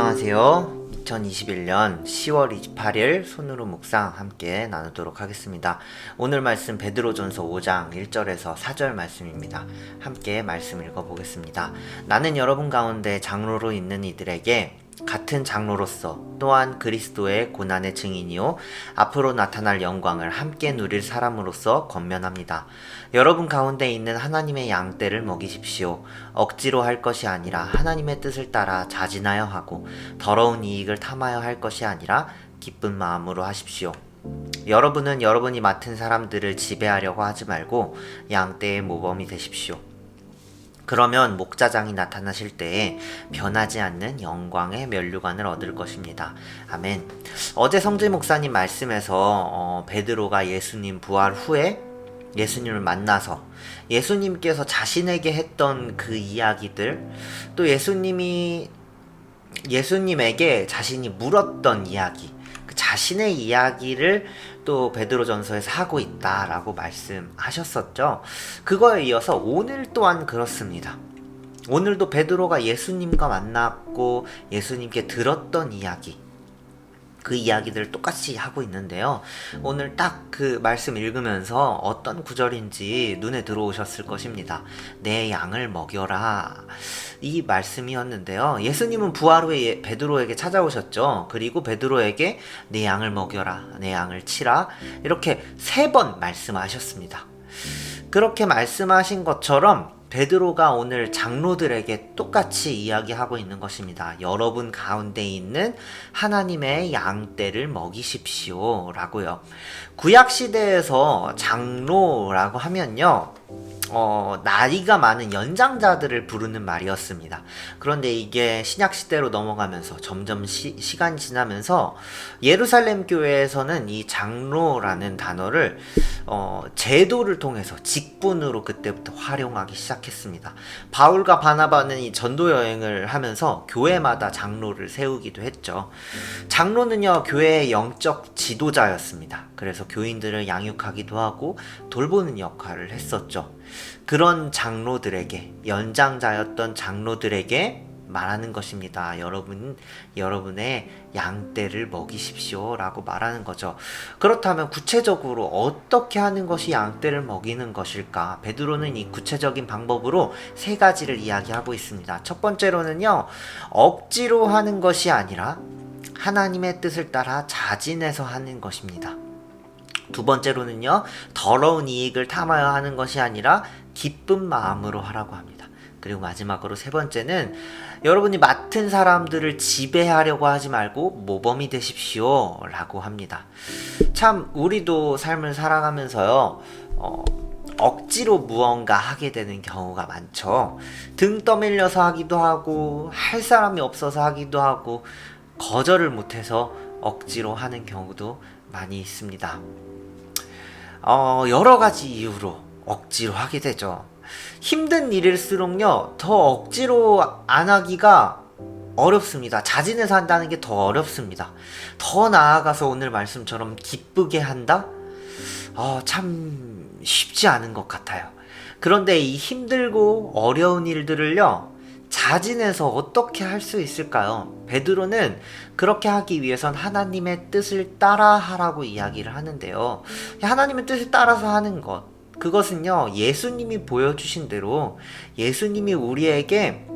안녕하세요. 2021년 10월 28일 손으로 묵상 함께 나누도록 하겠습니다. 오늘 말씀 베드로전서 5장 1절에서 4절 말씀입니다. 함께 말씀 읽어보겠습니다. 나는 여러분 가운데 장로로 있는 이들에게 같은 장로로서 또한 그리스도의 고난의 증인이요 앞으로 나타날 영광을 함께 누릴 사람으로서 권면합니다. 여러분 가운데 있는 하나님의 양떼를 먹이십시오. 억지로 할 것이 아니라 하나님의 뜻을 따라 자진하여 하고 더러운 이익을 탐하여 할 것이 아니라 기쁜 마음으로 하십시오. 여러분은 여러분이 맡은 사람들을 지배하려고 하지 말고 양떼의 모범이 되십시오. 그러면 목자장이 나타나실 때에 변하지 않는 영광의 면류관을 얻을 것입니다. 아멘. 어제 성재 목사님 말씀에서 어, 베드로가 예수님 부활 후에 예수님을 만나서 예수님께서 자신에게 했던 그 이야기들 또 예수님이 예수님에게 자신이 물었던 이야기 그 자신의 이야기를 또 베드로전서에서 하고 있다라고 말씀하셨었죠. 그거에 이어서 오늘 또한 그렇습니다. 오늘도 베드로가 예수님과 만났고 예수님께 들었던 이야기 그 이야기들을 똑같이 하고 있는데요. 오늘 딱 그 말씀 읽으면서 어떤 구절인지 눈에 들어오셨을 것입니다. 내 양을 먹여라. 이 말씀이었는데요. 예수님은 부활 후에 예- 베드로에게 찾아오셨죠. 그리고 베드로에게 내 양을 먹여라. 내 양을 치라. 이렇게 세 번 말씀하셨습니다. 그렇게 말씀하신 것처럼 베드로가 오늘 장로들에게 똑같이 이야기하고 있는 것입니다. 여러분 가운데 있는 하나님의 양떼를 먹이십시오. 라고요. 구약시대에서 장로라고 하면요. 어, 나이가 많은 연장자들을 부르는 말이었습니다. 그런데 이게 신약 시대로 넘어가면서 점점 시, 시간이 지나면서 예루살렘 교회에서는 이 장로라는 단어를 어, 제도를 통해서 직분으로 그때부터 활용하기 시작했습니다. 바울과 바나바는 이 전도 여행을 하면서 교회마다 장로를 세우기도 했죠. 장로는요 교회의 영적 지도자였습니다. 그래서 교인들을 양육하기도 하고 돌보는 역할을 했었 죠. 그런 장로들에게 연장자였던 장로들에게 말하는 것입니다. 여러분 여러분의 양떼를 먹이십시오 라고 말하는 거죠. 그렇다면 구체적으로 어떻게 하는 것이 양떼를 먹이는 것일까? 베드로는 이 구체적인 방법으로 세 가지를 이야기하고 있습니다. 첫 번째로는요. 억지로 하는 것이 아니라 하나님의 뜻을 따라 자진해서 하는 것입니다. 두 번째로는요, 더러운 이익을 탐하여 하는 것이 아니라 기쁜 마음으로 하라고 합니다. 그리고 마지막으로 세 번째는 여러분이 맡은 사람들을 지배하려고 하지 말고 모범이 되십시오. 라고 합니다. 참, 우리도 삶을 살아가면서요, 어, 억지로 무언가 하게 되는 경우가 많죠. 등 떠밀려서 하기도 하고, 할 사람이 없어서 하기도 하고, 거절을 못해서 억지로 하는 경우도 많이 있습니다. 어, 여러 가지 이유로 억지로 하게 되죠. 힘든 일일수록요, 더 억지로 안 하기가 어렵습니다. 자진해서 한다는 게 더 어렵습니다. 더 나아가서 오늘 말씀처럼 기쁘게 한다? 어, 참 쉽지 않은 것 같아요. 그런데 이 힘들고 어려운 일들을요, 자진해서 어떻게 할 수 있을까요? 베드로는 그렇게 하기 위해선 하나님의 뜻을 따라 하라고 이야기를 하는데요. 하나님의 뜻을 따라서 하는 것. 그것은요, 예수님이 보여주신 대로, 예수님이 우리에게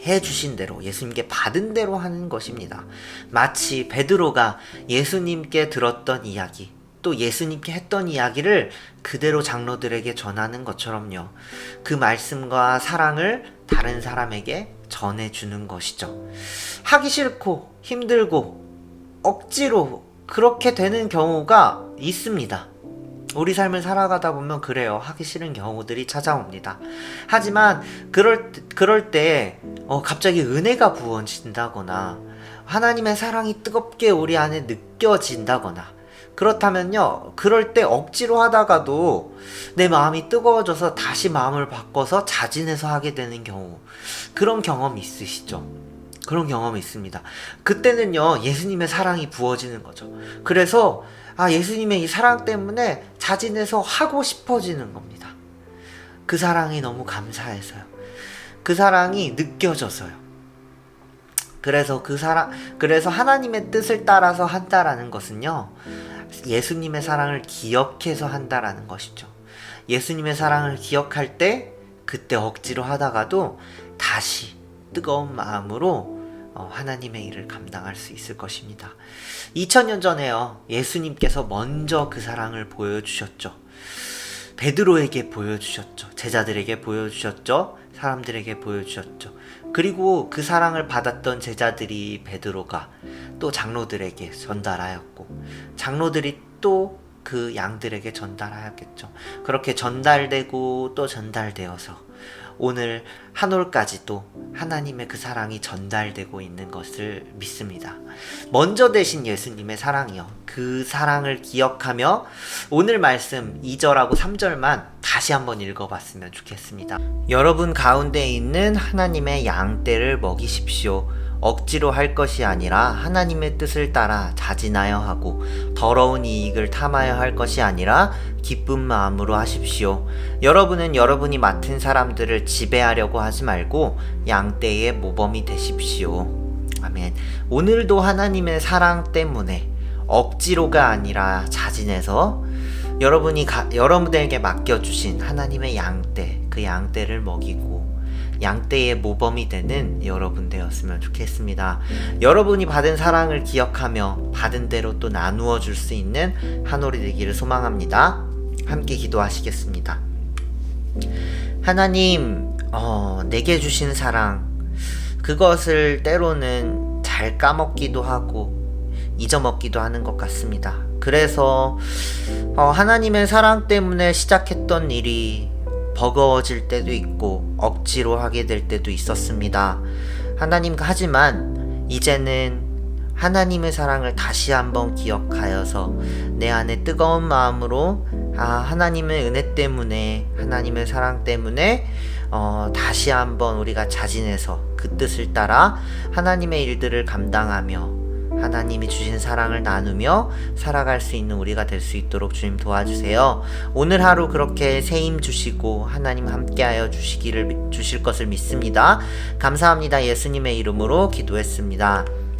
해주신 대로, 예수님께 받은 대로 하는 것입니다. 마치 베드로가 예수님께 들었던 이야기, 또 예수님께 했던 이야기를 그대로 장로들에게 전하는 것처럼요. 그 말씀과 사랑을 다른 사람에게 전해주는 것이죠. 하기 싫고 힘들고 억지로 그렇게 되는 경우가 있습니다. 우리 삶을 살아가다 보면 그래요. 하기 싫은 경우들이 찾아옵니다. 하지만 그럴 때- 그럴 때 어, 갑자기 은혜가 부어진다거나 하나님의 사랑이 뜨겁게 우리 안에 느껴진다거나 그렇다면요. 그럴 때 억지로 하다가도 내 마음이 뜨거워져서 다시 마음을 바꿔서 자진해서 하게 되는 경우 그런 경험이 있으시죠? 그런 경험이 있습니다. 그때는요, 예수님의 사랑이 부어지는 거죠. 그래서, 아, 예수님의 이 사랑 때문에 자진해서 하고 싶어지는 겁니다. 그 사랑이 너무 감사해서요. 그 사랑이 느껴져서요. 그래서 그 사랑, 그래서 하나님의 뜻을 따라서 한다라는 것은요, 예수님의 사랑을 기억해서 한다라는 것이죠. 예수님의 사랑을 기억할 때, 그때 억지로 하다가도 다시 뜨거운 마음으로 어, 하나님의 일을 감당할 수 있을 것입니다. 2000년 전에요, 예수님께서 먼저 그 사랑을 보여주셨죠. 베드로에게 보여주셨죠. 제자들에게 보여주셨죠. 사람들에게 보여주셨죠. 그리고 그 사랑을 받았던 제자들이 베드로가 또 장로들에게 전달하였고, 장로들이 또 그 양들에게 전달하였겠죠. 그렇게 전달되고 또 전달되어서 오늘 한 올까지도 하나님의 그 사랑이 전달되고 있는 것을 믿습니다. 먼저 되신 예수님의 사랑이요. 그 사랑을 기억하며 오늘 말씀 2절하고 3절만 다시 한번 읽어봤으면 좋겠습니다. 여러분 가운데 있는 하나님의 양떼를 먹이십시오. 억지로 할 것이 아니라 하나님의 뜻을 따라 자진하여 하고 더러운 이익을 탐하여 할 것이 아니라 기쁜 마음으로 하십시오. 여러분은 여러분이 맡은 사람들을 지배하려고 하지 말고 양떼의 모범이 되십시오. 아멘. 오늘도 하나님의 사랑 때문에 억지로가 아니라 자진해서 여러분이 가, 여러분들에게 맡겨주신 하나님의 양떼, 그 양떼를 먹이고 양떼의 모범이 되는 여러분 되었으면 좋겠습니다. 여러분이 받은 사랑을 기억하며 받은 대로 또 나누어 줄 수 있는 한 올이 되기를 소망합니다. 함께 기도하시겠습니다. 하나님, 어, 내게 주신 사랑, 그것을 때로는 잘 까먹기도 하고 잊어먹기도 하는 것 같습니다. 그래서 어, 하나님의 사랑 때문에 시작했던 일이 버거워질 때도 있고 억지로 하게 될 때도 있었습니다. 하나님 하지만 이제는 하나님의 사랑을 다시 한번 기억하여서 내 안에 뜨거운 마음으로 아 하나님의 은혜 때문에 하나님의 사랑 때문에 어, 다시 한번 우리가 자진해서 그 뜻을 따라 하나님의 일들을 감당하며 하나님이 주신 사랑을 나누며 살아갈 수 있는 우리가 될 수 있도록 주님 도와주세요. 오늘 하루 그렇게 새힘 주시고 하나님 함께하여 주시기를 주실 것을 믿습니다. 감사합니다. 예수님의 이름으로 기도했습니다.